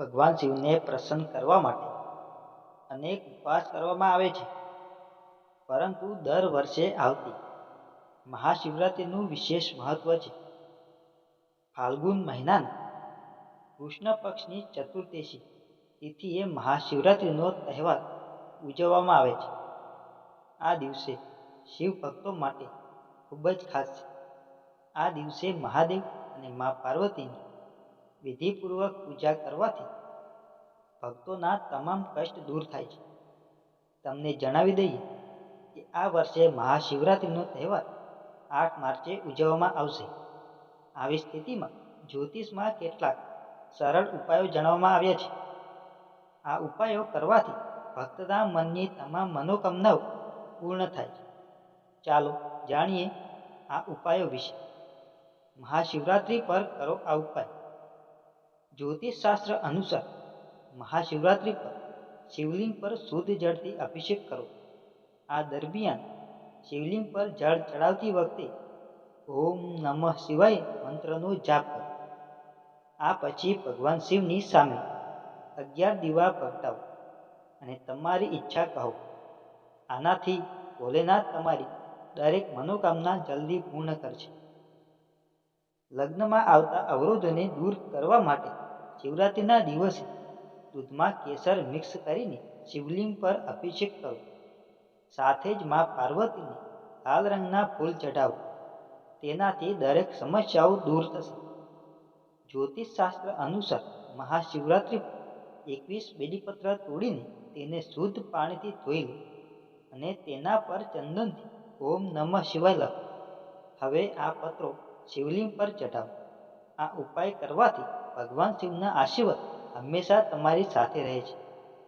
ભગવાન શિવને પ્રસન્ન કરવા માટે અનેક ઉપવાસ કરવામાં આવે છે. પરંતુ દર વર્ષે આવતી મહાશિવરાત્રિનું વિશેષ મહત્વ છે. ફાલ્ગુન મહિનાના કૃષ્ણ પક્ષની ચતુર્દશી તિથિએ મહાશિવરાત્રિનો તહેવાર ઉજવવામાં આવે છે. આ દિવસે શિવ ભક્તો માટે ખૂબ જ ખાસ છે. આ દિવસે મહાદેવ અને મા પાર્વતીની વિધિપૂર્વક પૂજા કરવાથી ભક્તોના તમામ કષ્ટ દૂર થાય છે. તમને જણાવી દઈએ કે આ વર્ષે મહાશિવરાત્રિનો તહેવાર આઠ માર્ચે ઉજવવામાં આવશે. આવી સ્થિતિમાં જ્યોતિષમાં કેટલાક સરળ ઉપાયો જણાવવામાં આવ્યા છે. આ ઉપાયો કરવાથી ભક્તના મનની તમામ મનોકામનાઓ પૂર્ણ થાય છે. ચાલો જાણીએ આ ઉપાયો વિશે. મહાશિવરાત્રિ પર કરો આ ઉપાય. જ્યોતિષશાસ્ત્ર અનુસાર મહાશિવરાત્રિ પર શિવલિંગ પર શુદ્ધ જળથી અભિષેક કરો. આ દરમિયાન શિવલિંગ પર જળ ચડાવતી વખતે ઓમ નમઃ શિવાય મંત્રનો જાપ કરો. આ પછી ભગવાન શિવની સામે અગિયાર દીવા પ્રગટાવો અને તમારી ઈચ્છા કહો. આનાથી ભોલેનાથ તમારી દરેક મનોકામના જલ્દી પૂર્ણ કરશે. લગ્નમાં આવતા અવરોધોને દૂર કરવા માટે શિવરાત્રિના દિવસે દૂધમાં કેસર મિક્સ કરીને શિવલિંગ પર અભિષેક કરો. સાથે જ મા પાર્વતીને લાલ રંગના ફૂલ ચઢાવો. તેનાથી દરેક સમસ્યાઓ દૂર થશે. જ્યોતિષશાસ્ત્ર અનુસાર મહાશિવરાત્રિ એકવીસ બેડીપત્ર તોડીને તેને શુદ્ધ પાણીથી ધોઈ લો અને તેના પર ચંદનથી ઓમ નમઃ શિવાય લખો. હવે આ પત્રો શિવલિંગ પર ચઢાવો. આ ઉપાય કરવાથી ભગવાન શિવના આશીર્વાદ હંમેશા તમારી સાથે રહે છે.